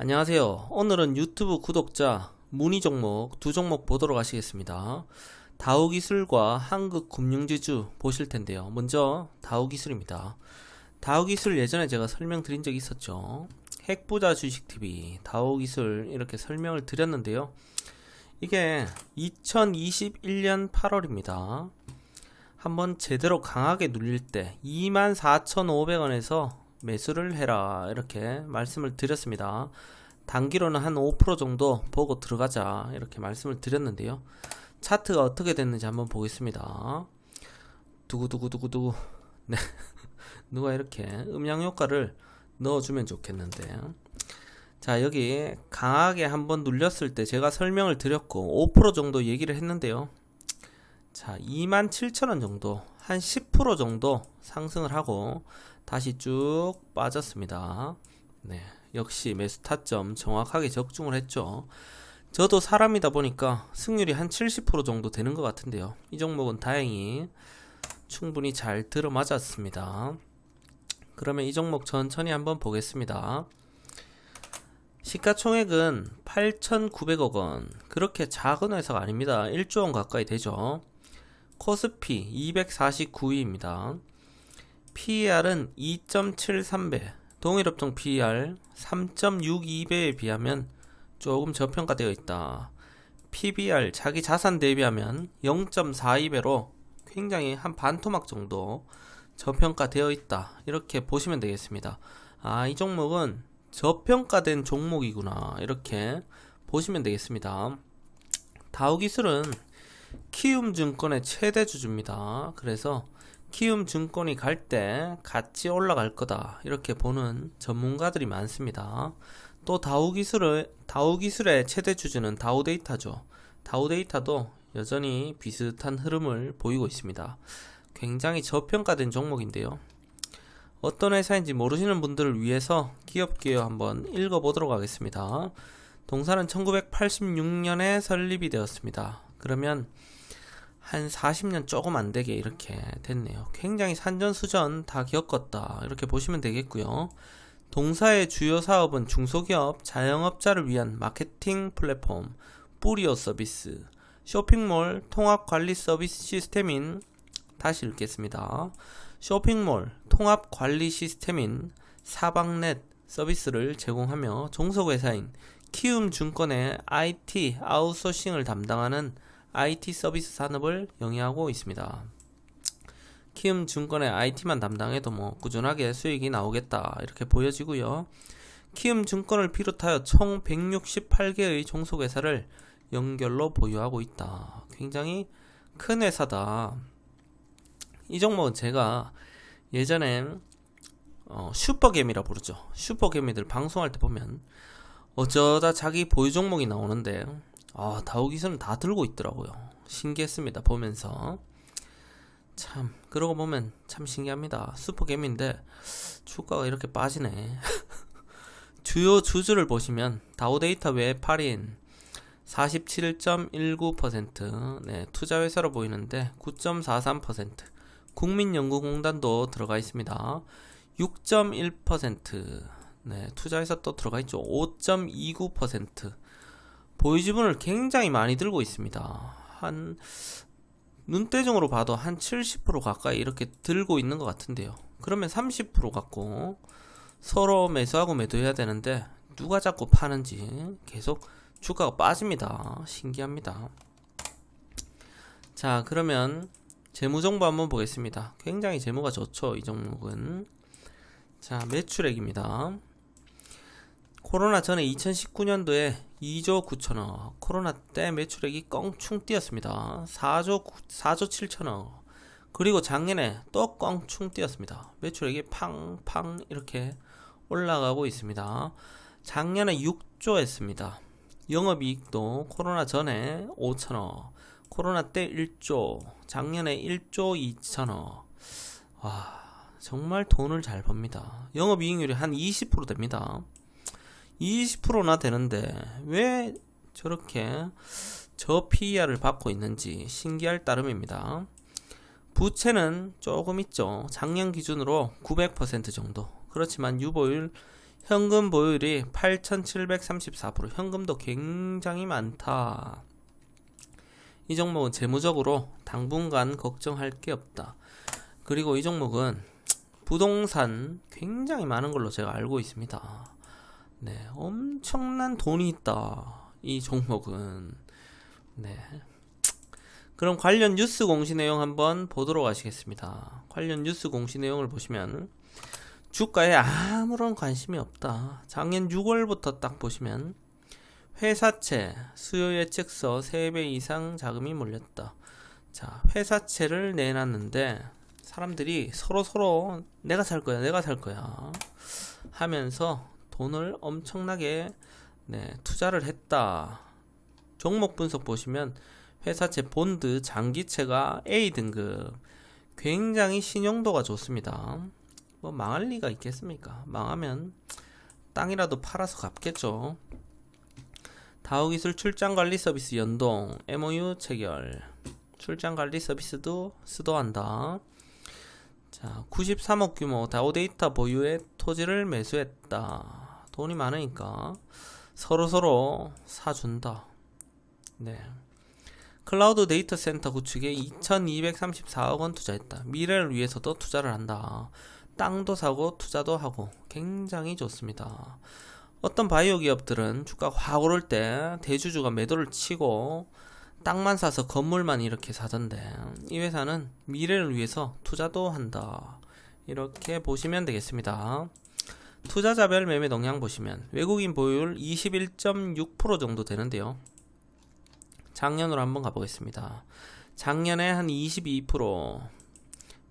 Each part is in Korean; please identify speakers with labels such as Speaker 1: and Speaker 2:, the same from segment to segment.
Speaker 1: 안녕하세요. 오늘은 유튜브 구독자 문의 종목 두 종목 보도록 하시겠습니다. 다우 기술과 한국 금융지주 보실 텐데요. 먼저 다우 기술입니다. 다우 기술 예전에 제가 설명드린 적이 있었죠. 핵부자 주식TV 다우 기술 이렇게 설명을 드렸는데요. 이게 2021년 8월입니다. 한번 제대로 강하게 눌릴 때 24,500원에서 매수를 해라 이렇게 말씀을 드렸습니다. 단기로는 한 5% 정도 보고 들어가자 이렇게 말씀을 드렸는데요. 차트가 어떻게 됐는지 한번 보겠습니다. 두구두구두구두구 네 누가 이렇게 음량 효과를 넣어주면 좋겠는데 자 여기 강하게 한번 눌렸을 때 제가 설명을 드렸고 5% 정도 얘기를 했는데요. 자 27,000원 정도 한 10% 정도 상승을 하고 다시 쭉 빠졌습니다. 네, 역시 매수 타점 정확하게 적중을 했죠. 저도 사람이다 보니까 승률이 한 70% 정도 되는 것 같은데요. 이 종목은 다행히 충분히 잘 들어맞았습니다. 그러면 이 종목 천천히 한번 보겠습니다. 시가총액은 8,900억 원. 그렇게 작은 회사가 아닙니다. 1조 원 가까이 되죠. 코스피 249위입니다. PER은 2.73배, 동일업종 PER 3.62배에 비하면 조금 저평가되어 있다. PBR 자기 자산 대비하면 0.42배로 굉장히 한 반토막 정도 저평가되어 있다. 이렇게 보시면 되겠습니다. 아, 이 종목은 저평가된 종목이구나. 이렇게 보시면 되겠습니다. 다우기술은 키움증권의 최대 주주입니다. 그래서 키움증권이 갈 때 같이 올라갈 거다 이렇게 보는 전문가들이 많습니다. 또 다우 기술의 다우 기술의 최대 주주는 다우 데이터죠. 다우 데이터도 여전히 비슷한 흐름을 보이고 있습니다. 굉장히 저평가된 종목인데요. 어떤 회사인지 모르시는 분들을 위해서 기업기요 한번 읽어보도록 하겠습니다. 동사는 1986년에 설립이 되었습니다. 그러면 한 40년 조금 안 되게 이렇게 됐네요. 굉장히 산전수전 다 겪었다. 이렇게 보시면 되겠고요. 동사의 주요 사업은 중소기업, 자영업자를 위한 마케팅 플랫폼, 뿌리오 서비스, 쇼핑몰 통합 관리 서비스 시스템인 다시 읽겠습니다. 쇼핑몰 통합 관리 시스템인 사방넷 서비스를 제공하며 종속회사인 키움증권의 IT 아웃소싱을 담당하는 IT 서비스 산업을 영위하고 있습니다. 키움 증권의 IT만 담당해도 뭐 꾸준하게 수익이 나오겠다 이렇게 보여지고요. 키움 증권을 비롯하여 총 168개의 종속회사를 연결로 보유하고 있다. 굉장히 큰 회사다. 이 종목은 제가 예전에 어, 슈퍼개미라 부르죠. 슈퍼개미들 방송할 때 보면 어쩌다 자기 보유 종목이 나오는데 아, 다우기술은 다 들고 있더라고요. 신기했습니다. 보면서. 참, 그러고 보면 참 신기합니다. 슈퍼겜인데, 주가가 이렇게 빠지네. 주요 주주를 보시면, 다우데이터 외 8인 47.19%, 네, 투자회사로 보이는데 9.43%, 국민연구공단도 들어가 있습니다. 6.1%, 네, 투자회사 또 들어가 있죠. 5.29%, 보유 지분을 굉장히 많이 들고 있습니다. 한 눈대중으로 봐도 한 70% 가까이 이렇게 들고 있는 것 같은데요. 그러면 30% 갖고 서로 매수하고 매도해야 되는데 누가 자꾸 파는지 계속 주가가 빠집니다. 신기합니다. 자, 그러면 재무 정보 한번 보겠습니다. 굉장히 재무가 좋죠. 이 종목은. 자, 매출액입니다. 코로나 전에 2019년도에 2조 9천억, 코로나 때 매출액이 껑충 뛰었습니다. 4조 4조 7천억. 그리고 작년에 또 껑충 뛰었습니다. 매출액이 팡팡 이렇게 올라가고 있습니다. 작년에 6조 했습니다. 영업이익도 코로나 전에 5천억, 코로나 때 1조, 작년에 1조 2천억. 와, 정말 돈을 잘 법니다. 영업이익률이 한 20% 됩니다. 20%나 되는데 왜 저렇게 저 PER을 받고 있는지 신기할 따름입니다. 부채는 조금 있죠. 작년 기준으로 900% 정도. 그렇지만 유보율 현금 보유율이 8,734% 현금도 굉장히 많다. 이 종목은 재무적으로 당분간 걱정할 게 없다. 그리고 이 종목은 부동산 굉장히 많은 걸로 제가 알고 있습니다. 네, 엄청난 돈이 있다. 이 종목은. 네. 그럼 관련 뉴스 공시 내용 한번 보도록 하시겠습니다. 관련 뉴스 공시 내용을 보시면 주가에 아무런 관심이 없다. 작년 6월부터 딱 보시면 회사채 수요 예측서 3배 이상 자금이 몰렸다. 자, 회사채를 내놨는데 사람들이 서로 서로 내가 살 거야, 내가 살 거야 하면서 돈을 엄청나게 네, 투자를 했다. 종목 분석 보시면 회사채 본드 장기채가 A 등급 굉장히 신용도가 좋습니다. 뭐 망할 리가 있겠습니까? 망하면 땅이라도 팔아서 갚겠죠. 다우기술 출장관리 서비스 연동 MOU 체결 출장관리 서비스도 수도한다. 자, 93억 규모 다우데이터 보유의 토지를 매수했다. 돈이 많으니까 서로 서로 사준다. 네. 클라우드 데이터 센터 구축에 2234억 원 투자했다. 미래를 위해서도 투자를 한다. 땅도 사고 투자도 하고 굉장히 좋습니다. 어떤 바이오 기업들은 주가 확 오를 때 대주주가 매도를 치고 땅만 사서 건물만 이렇게 사던데 이 회사는 미래를 위해서 투자도 한다. 이렇게 보시면 되겠습니다. 투자자별 매매 동향 보시면 외국인 보유율 21.6% 정도 되는데요. 작년으로 한번 가보겠습니다. 작년에 한 22%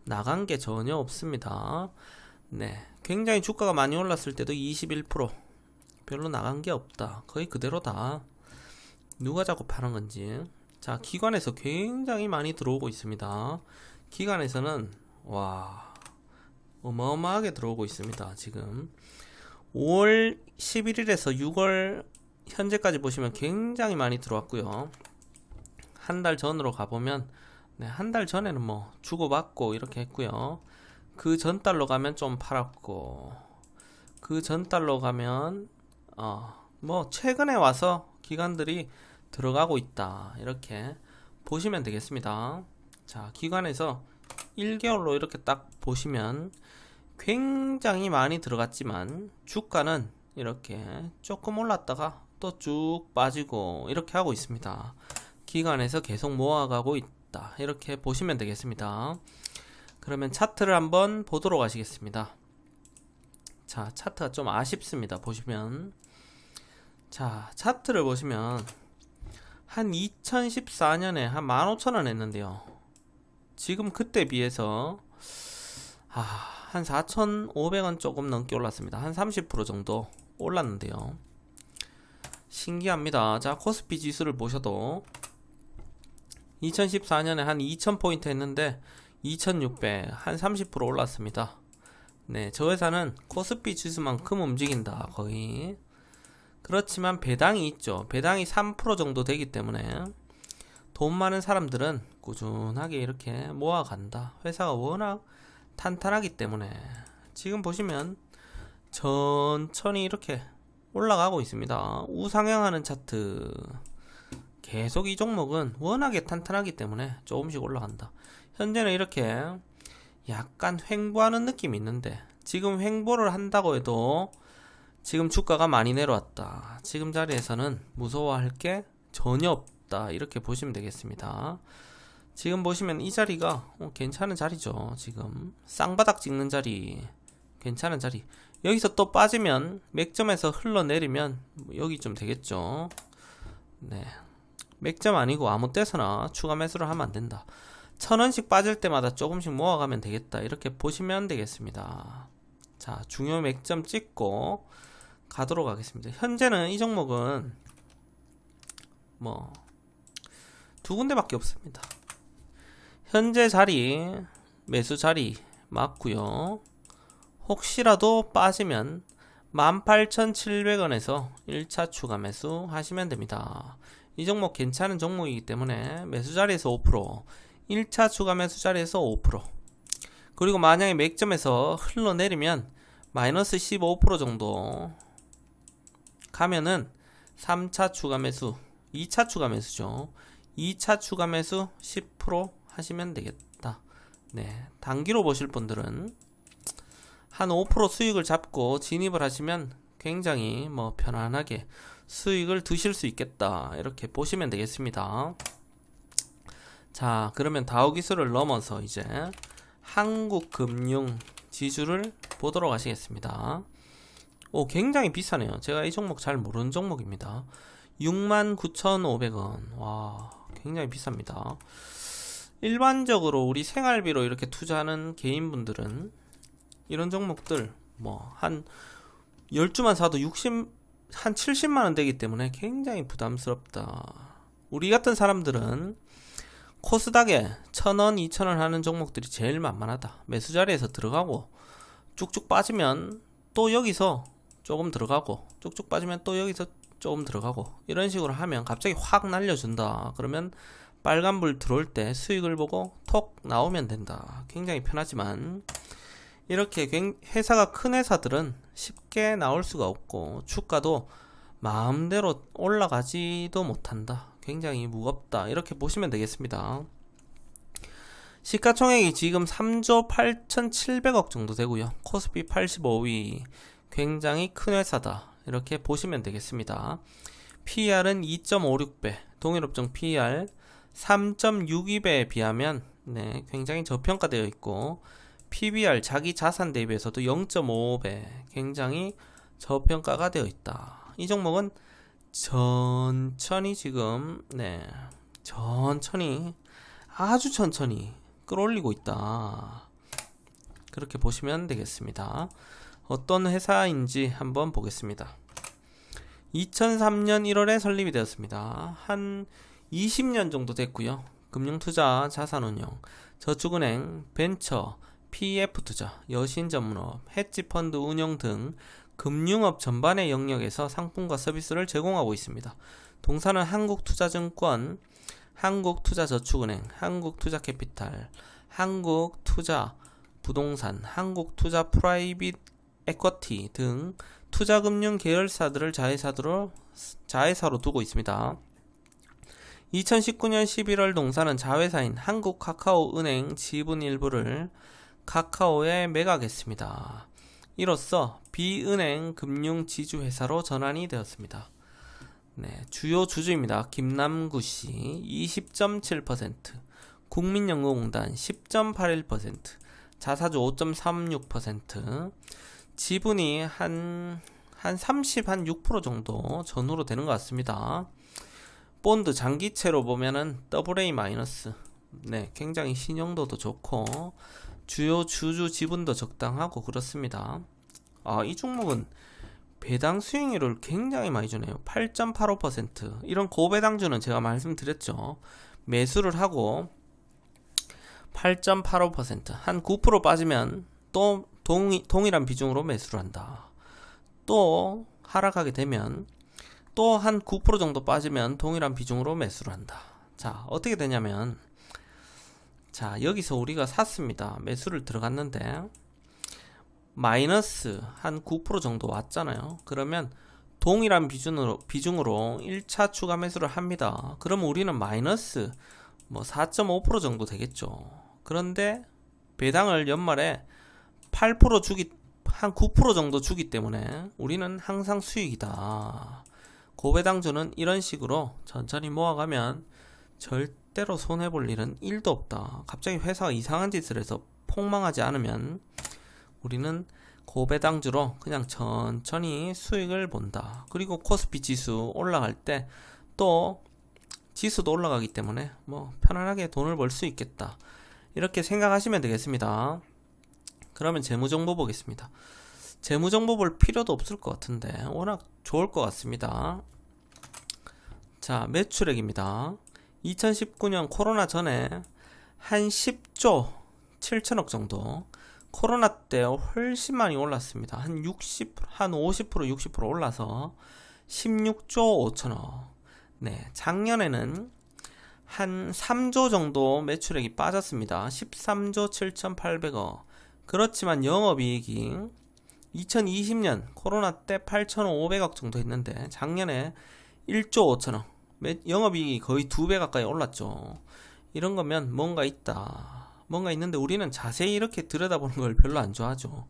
Speaker 1: 나간 게 전혀 없습니다. 네. 굉장히 주가가 많이 올랐을 때도 21% 별로 나간 게 없다. 거의 그대로다. 누가 파는 건지. 자, 기관에서 굉장히 많이 들어오고 있습니다. 기관에서는 와 어마어마하게 들어오고 있습니다. 지금 5월 11일에서 6월 현재까지 보시면 굉장히 많이 들어왔고요. 한 달 전으로 가보면 네, 한 달 전에는 뭐 주고받고 이렇게 했고요. 그 전 달로 가면 좀 팔았고 그 전 달로 가면 어, 뭐 최근에 와서 기관들이 들어가고 있다. 이렇게 보시면 되겠습니다. 자, 기관에서 1개월로 이렇게 딱 보시면 굉장히 많이 들어갔지만 주가는 이렇게 조금 올랐다가 또 쭉 빠지고 이렇게 하고 있습니다. 기관에서 계속 모아가고 있다. 이렇게 보시면 되겠습니다. 그러면 차트를 한번 보도록 하시겠습니다. 자, 차트가 좀 아쉽습니다. 보시면. 자, 차트를 보시면 한 2014년에 한 15,000원 했는데요. 지금 그때 비해서 아, 한 4,500원 조금 넘게 올랐습니다. 한 30% 정도 올랐는데요. 신기합니다. 자, 코스피 지수를 보셔도 2014년에 한 2000포인트 했는데 2600, 한 30% 올랐습니다. 네, 저 회사는 코스피 지수만큼 움직인다, 거의. 그렇지만 배당이 있죠. 배당이 3% 정도 되기 때문에 돈 많은 사람들은 꾸준하게 이렇게 모아간다. 회사가 워낙 탄탄하기 때문에 지금 보시면 천천히 이렇게 올라가고 있습니다. 우상향하는 차트. 계속 이 종목은 워낙에 탄탄하기 때문에 조금씩 올라간다. 현재는 이렇게 약간 횡보하는 느낌이 있는데 지금 횡보를 한다고 해도 지금 주가가 많이 내려왔다. 지금 자리에서는 무서워할 게 전혀 없다. 이렇게 보시면 되겠습니다. 지금 보시면 이 자리가 어, 괜찮은 자리죠. 지금 쌍바닥 찍는 자리 괜찮은 자리. 여기서 또 빠지면 맥점에서 흘러내리면 여기 좀 되겠죠. 네. 맥점 아니고 아무 때서나 추가 매수를 하면 안 된다. 천 원씩 빠질 때마다 조금씩 모아가면 되겠다. 이렇게 보시면 되겠습니다. 자, 중요 맥점 찍고 가도록 하겠습니다. 현재는 이 종목은 뭐 두 군데밖에 없습니다. 현재 자리 매수 자리 맞고요. 혹시라도 빠지면 18,700원에서 1차 추가 매수 하시면 됩니다. 이 종목 괜찮은 종목이기 때문에 매수 자리에서 5%, 1차 추가 매수 자리에서 5%. 그리고 만약에 맥점에서 흘러내리면 마이너스 15% 정도 가면은 3차 추가 매수, 2차 추가 매수죠. 2차 추가 매수 10% 하시면 되겠다. 네. 단기로 보실 분들은 한 5% 수익을 잡고 진입을 하시면 굉장히 뭐 편안하게 수익을 드실 수 있겠다. 이렇게 보시면 되겠습니다. 자, 그러면 다우 기술을 넘어서 이제 한국 금융 지주를 보도록 하시겠습니다. 오, 굉장히 비싸네요. 제가 이 종목 잘 모르는 종목입니다. 69,500원. 와, 굉장히 비쌉니다. 일반적으로 우리 생활비로 이렇게 투자하는 개인분들은 이런 종목들 뭐 한 10주만 사도 60, 한 70만원 되기 때문에 굉장히 부담스럽다. 우리 같은 사람들은 코스닥에 1000원, 2000원 하는 종목들이 제일 만만하다. 매수 자리에서 들어가고 쭉쭉 빠지면 또 여기서 조금 들어가고 쭉쭉 빠지면 또 여기서 조금 들어가고 이런 식으로 하면 갑자기 확 날려준다. 그러면 빨간불 들어올 때 수익을 보고 톡 나오면 된다. 굉장히 편하지만 이렇게 회사가 큰 회사들은 쉽게 나올 수가 없고 주가도 마음대로 올라가지도 못한다. 굉장히 무겁다. 이렇게 보시면 되겠습니다. 시가총액이 지금 3조 8,700억 정도 되고요. 코스피 85위. 굉장히 큰 회사다. 이렇게 보시면 되겠습니다. PER은 2.56배, 동일업종 PER 3.62배에 비하면 네, 굉장히 저평가되어 있고 PBR 자기 자산 대비해서도 0.55배 굉장히 저평가가 되어 있다. 이 종목은 천천히 지금 네 천천히 아주 천천히 끌어올리고 있다. 그렇게 보시면 되겠습니다. 어떤 회사인지 한번 보겠습니다. 2003년 1월에 설립이 되었습니다. 한 20년 정도 됐고요. 금융투자, 자산운용, 저축은행, 벤처, PF 투자, 여신 전문업, 해지 펀드 운영 등 금융업 전반의 영역에서 상품과 서비스를 제공하고 있습니다. 동사는 한국투자증권, 한국투자저축은행, 한국투자캐피탈, 한국투자 부동산, 한국투자 프라이빗 에쿼티 등 투자금융 계열사들을 자회사로, 자회사로 두고 있습니다. 2019년 11월 동사는 자회사인 한국 카카오은행 지분 일부를 카카오에 매각했습니다. 이로써 비은행 금융 지주회사로 전환이 되었습니다. 네, 주요 주주입니다. 김남구 씨 20.7%, 국민연금공단 10.81%, 자사주 5.36%, 지분이 한, 한 30, 한 6% 정도 전후로 되는 것 같습니다. 본드 장기채로 보면은 AA 마이너스. 네, 굉장히 신용도도 좋고, 주요 주주 지분도 적당하고 그렇습니다. 아, 이 종목은 배당 수익률을 굉장히 많이 주네요. 8.85%. 이런 고배당주는 제가 말씀드렸죠. 매수를 하고 8.85%. 한 9% 빠지면 또 동일한 비중으로 매수를 한다. 또 하락하게 되면 또 한 9% 정도 빠지면 동일한 비중으로 매수를 한다. 자, 어떻게 되냐면 자, 여기서 우리가 샀습니다. 매수를 들어갔는데 마이너스 한 9% 정도 왔잖아요. 그러면 동일한 비중으로 비중으로 1차 추가 매수를 합니다. 그러면 우리는 마이너스 뭐 4.5% 정도 되겠죠. 그런데 배당을 연말에 8% 주기 한 9% 정도 주기 때문에 우리는 항상 수익이다. 고배당주는 이런 식으로 천천히 모아가면 절대로 손해볼 일은 1도 없다. 갑자기 회사가 이상한 짓을 해서 폭망하지 않으면 우리는 고배당주로 그냥 천천히 수익을 본다. 그리고 코스피 지수 올라갈 때 또 지수도 올라가기 때문에 뭐 편안하게 돈을 벌 수 있겠다. 이렇게 생각하시면 되겠습니다. 그러면 재무정보 보겠습니다. 재무정보 볼 필요도 없을 것 같은데 워낙 좋을 것 같습니다. 자 매출액입니다. 2019년 코로나 전에 한 10조 7천억 정도 코로나 때 훨씬 많이 올랐습니다. 한 60, 한 50%, 60% 올라서 16조 5천억. 네, 작년에는 한 3조 정도 매출액이 빠졌습니다. 13조 7,800억. 그렇지만 영업이익이 2020년 코로나 때 8,500억 정도 했는데 작년에 1조 5천억 영업이익이 거의 두 배 가까이 올랐죠. 이런 거면 뭔가 있다. 뭔가 있는데 우리는 자세히 이렇게 들여다보는 걸 별로 안 좋아하죠.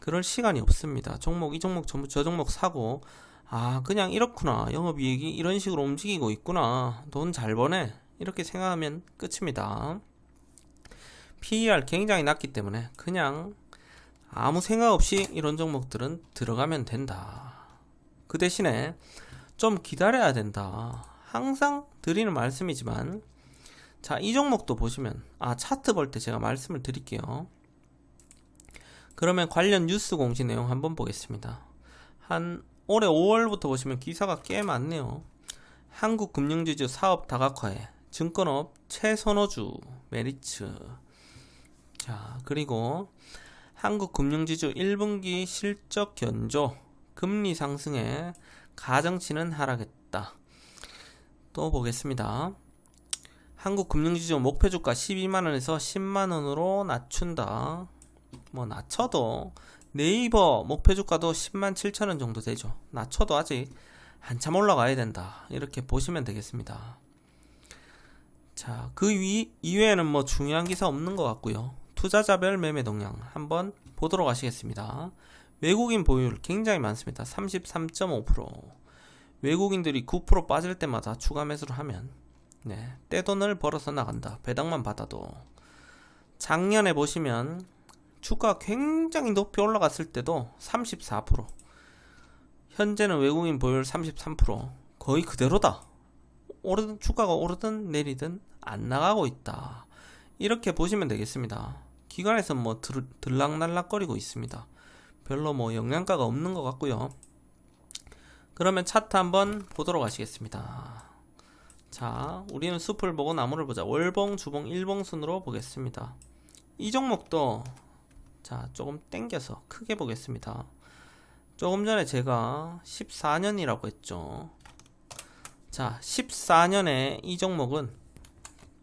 Speaker 1: 그럴 시간이 없습니다. 종목 이 종목 전부 저 종목 사고 아 그냥 이렇구나 영업이익이 이런 식으로 움직이고 있구나 돈 잘 버네 이렇게 생각하면 끝입니다. PER 굉장히 낮기 때문에 그냥 아무 생각 없이 이런 종목들은 들어가면 된다. 그 대신에 좀 기다려야 된다. 항상 드리는 말씀이지만 자, 이 종목도 보시면 아, 차트 볼 때 제가 말씀을 드릴게요. 그러면 관련 뉴스 공시 내용 한번 보겠습니다. 한 올해 5월부터 보시면 기사가 꽤 많네요. 한국 금융지주 사업 다각화에 증권업 최선호주 메리츠 자 그리고 한국금융지주 1분기 실적 견조 금리 상승에 가정치는 하락했다. 또 보겠습니다. 한국금융지주 목표주가 12만원에서 10만원으로 낮춘다. 뭐 낮춰도 네이버 목표주가도 10만 7천원 정도 되죠. 낮춰도 아직 한참 올라가야 된다. 이렇게 보시면 되겠습니다. 자, 그 위, 이외에는 뭐 중요한 기사 없는 것 같고요. 투자자별 매매 동향 한번 보도록 하시겠습니다. 외국인 보유율 굉장히 많습니다. 33.5%. 외국인들이 9% 빠질 때마다 추가 매수를 하면 네, 떼돈을 벌어서 나간다. 배당만 받아도. 작년에 보시면 주가 굉장히 높이 올라갔을 때도 34%. 현재는 외국인 보유율 33%. 거의 그대로다. 오르든 주가가 오르든 내리든 안 나가고 있다. 이렇게 보시면 되겠습니다. 기관에서 뭐 들, 들락날락거리고 있습니다. 별로 뭐 영양가가 없는 것 같고요. 그러면 차트 한번 보도록 하시겠습니다. 자, 우리는 숲을 보고 나무를 보자. 월봉, 주봉, 일봉 순으로 보겠습니다. 이 종목도 자, 조금 땡겨서 크게 보겠습니다. 조금 전에 제가 14년이라고 했죠. 자, 14년에 이 종목은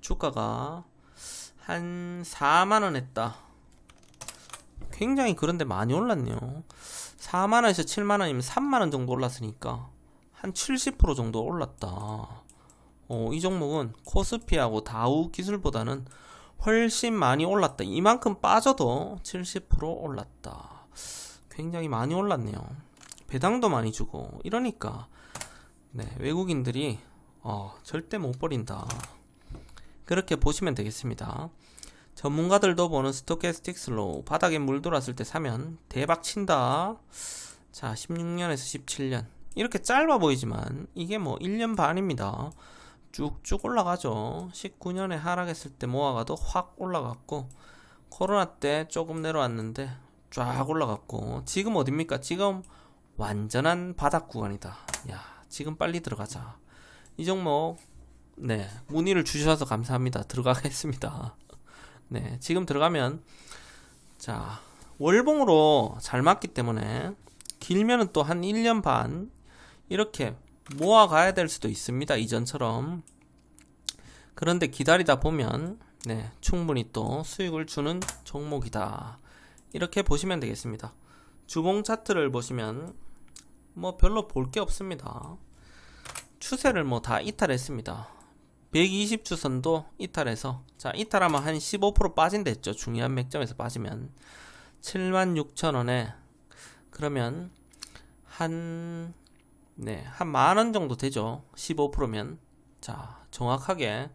Speaker 1: 주가가 한 4만원 했다. 굉장히 그런데 많이 올랐네요. 4만원에서 7만원이면 3만원 정도 올랐으니까 한 70% 정도 올랐다. 어, 이 종목은 코스피하고 다우 기술보다는 훨씬 많이 올랐다. 이만큼 빠져도 70% 올랐다. 굉장히 많이 올랐네요. 배당도 많이 주고 이러니까 네, 외국인들이 어, 절대 못 버린다. 그렇게 보시면 되겠습니다. 전문가들도 보는 스토캐스틱 슬로우 바닥에 물 돌았을 때 사면 대박 친다. 자, 16년에서 17년 이렇게 짧아 보이지만 이게 뭐 1년 반입니다. 쭉쭉 올라가죠. 19년에 하락했을 때 모아가도 확 올라갔고 코로나 때 조금 내려왔는데 쫙 올라갔고 지금 어딥니까? 지금 완전한 바닥 구간이다. 야, 지금 빨리 들어가자. 이 종목 네, 문의를 주셔서 감사합니다. 들어가겠습니다. 네, 지금 들어가면 자, 월봉으로 잘 맞기 때문에 길면은 또 한 1년 반 이렇게 모아 가야 될 수도 있습니다. 이전처럼. 그런데 기다리다 보면 네, 충분히 또 수익을 주는 종목이다. 이렇게 보시면 되겠습니다. 주봉 차트를 보시면 뭐 별로 볼 게 없습니다. 추세를 뭐 다 이탈했습니다. 120 주선도 이탈해서 자 이탈하면 한 15% 빠진댔죠. 중요한 맥점에서 빠지면 76,000원에 그러면 한 네, 한 만 원 정도 되죠. 15%면. 자, 정확하게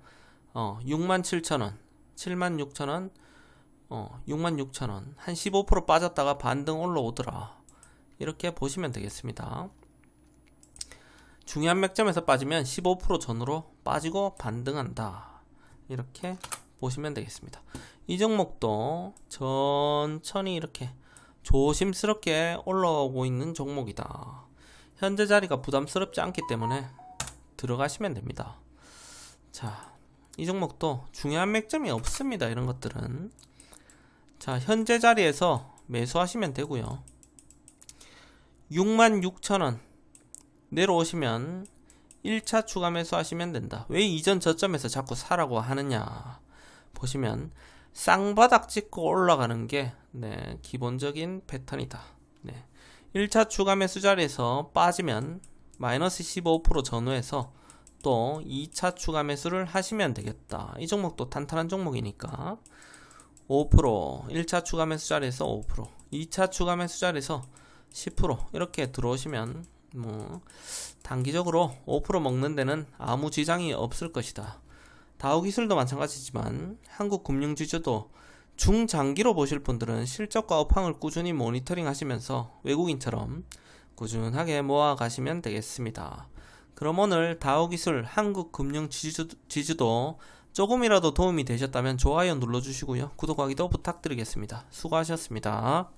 Speaker 1: 어, 67,000원, 76,000원, 어, 66,000원. 한 15% 빠졌다가 반등 올라오더라. 이렇게 보시면 되겠습니다. 중요한 맥점에서 빠지면 15% 전으로 빠지고 반등한다. 이렇게 보시면 되겠습니다. 이 종목도 천천히 이렇게 조심스럽게 올라오고 있는 종목이다. 현재 자리가 부담스럽지 않기 때문에 들어가시면 됩니다. 자, 이 종목도 중요한 맥점이 없습니다. 이런 것들은. 자, 현재 자리에서 매수하시면 되고요. 66,000원 내려오시면 1차 추가 매수하시면 된다. 왜 이전 저점에서 자꾸 사라고 하느냐. 보시면 쌍바닥 찍고 올라가는 게 네, 기본적인 패턴이다. 네. 1차 추가 매수 자리에서 빠지면 마이너스 15% 전후해서 또 2차 추가 매수를 하시면 되겠다. 이 종목도 탄탄한 종목이니까 5% 1차 추가 매수 자리에서 5% 2차 추가 매수 자리에서 10% 이렇게 들어오시면 뭐 단기적으로 5% 먹는 데는 아무 지장이 없을 것이다. 다우 기술도 마찬가지지만 한국 금융 지주도 중장기로 보실 분들은 실적과 업황을 꾸준히 모니터링 하시면서 외국인처럼 꾸준하게 모아 가시면 되겠습니다. 그럼 오늘 다우 기술 한국 금융 지주도 조금이라도 도움이 되셨다면 좋아요 눌러주시고요. 구독하기도 부탁드리겠습니다. 수고하셨습니다.